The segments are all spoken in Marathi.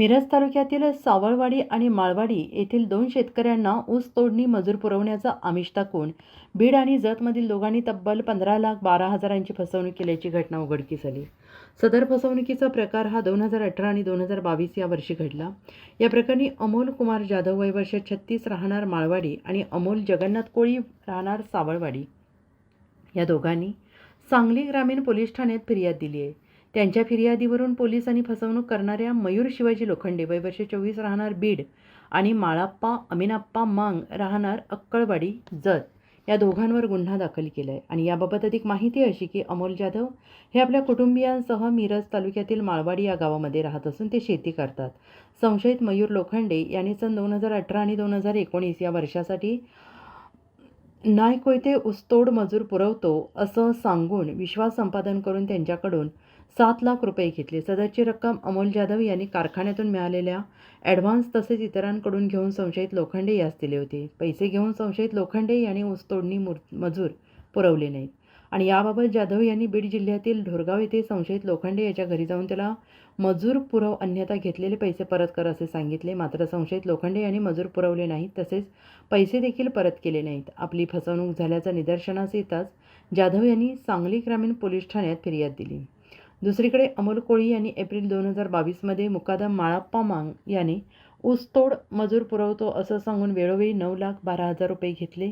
मिरज तालुक्यातील सावळवाडी आणि माळवाडी येथील दोन शेतकऱ्यांना ऊस तोडणी मजूर पुरवण्याचा आमिष टाकून बीड आणि जतमधील दोघांनी तब्बल पंधरा लाख बारा हजारांची फसवणूक केल्याची घटना उघडकीस आली. सदर फसवणुकीचा प्रकार हा दोन हजार अठरा आणि दोन हजार बावीस या वर्षी घडला. या प्रकरणी अमोल कुमार जाधव वय वर्ष छत्तीस राहणार माळवाडी आणि अमोल जगन्नाथ कोळी राहणार सावळवाडी. या दोघांनी सांगली ग्रामीण पोलीस ठाण्यात फिर्याद दिली आहे. त्यांच्या फिर्यादीवरून पोलिसांनी फसवणूक करणाऱ्या मयूर शिवाजी लोखंडे वय वर्ष चोवीस राहणार बीड आणि माळाप्पा अमिनाप्पा मांग राहणार अक्कळवाडी जत. या दोघांवर गुन्हा दाखल केला आहे आणि याबाबत अधिक माहिती अशी की अमोल जाधव हे आपल्या कुटुंबियांसह मिरज तालुक्यातील माळवाडी या गावामध्ये राहत असून ते शेती करतात. संशयित मयूर लोखंडे यांनी सन दोन हजार अठरा आणि दोन हजार एकोणीस या वर्षासाठी नाय कोयते ऊसतोड मजूर पुरवतो असं सांगून विश्वास संपादन करून त्यांच्याकडून सात लाख रुपये घेतले. सदरची रक्कम अमोल जाधव यांनी कारखान्यातून मिळालेल्या ॲडव्हान्स तसेच इतरांकडून घेऊन संशयित लोखंडे यास दिले होते. पैसे घेऊन संशयित लोखंडे यांनी ऊसतोडणी मूर मजूर पुरवले नाहीत. आणि याबाबत जाधव यांनी बीड जिल्ह्यातील ढोरगाव येथे संशयित लोखंडे याच्या घरी जाऊन त्याला मजूर पुरव अन्यथा घेतलेले पैसे परत कर असे सांगितले. मात्र संशयित लोखंडे यांनी मजूर पुरवले नाहीत तसेच पैसे देखील परत केले नाहीत. आपली फसवणूक झाल्याचं निदर्शनास येताच जाधव यांनी सांगली ग्रामीण पोलीस ठाण्यात फिर्याद दिली. दुसरीकडे अमोल कोळी यांनी एप्रिल दोन हजार बावीसमध्ये मुकादम माळाप्पा मांग याने ऊसतोड मजूर पुरवतो असं सांगून वेळोवेळी नऊ लाख बारा हजार रुपये घेतले.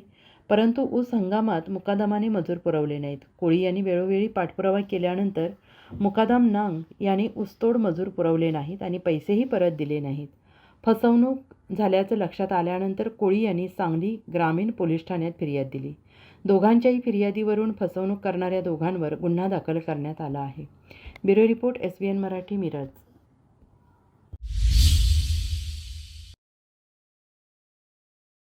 परंतु ऊस हंगामात मुकादमाने मजूर पुरवले नाहीत. कोळी यांनी वेळोवेळी पाठपुरावा केल्यानंतर मुकादम नांग यांनी ऊसतोड मजूर पुरवले नाहीत आणि पैसेही परत दिले नाहीत. फसवणूक झाल्याचं लक्षात आल्यानंतर कोळी यांनी सांगली ग्रामीण पोलीस ठाण्यात फिर्याद दिली. दोघांच्याही फिर्यादीवरून फसवणूक करणाऱ्या दोघांवर गुन्हा दाखल करण्यात आला आहे. Bureau report S B N Marathi Miraj.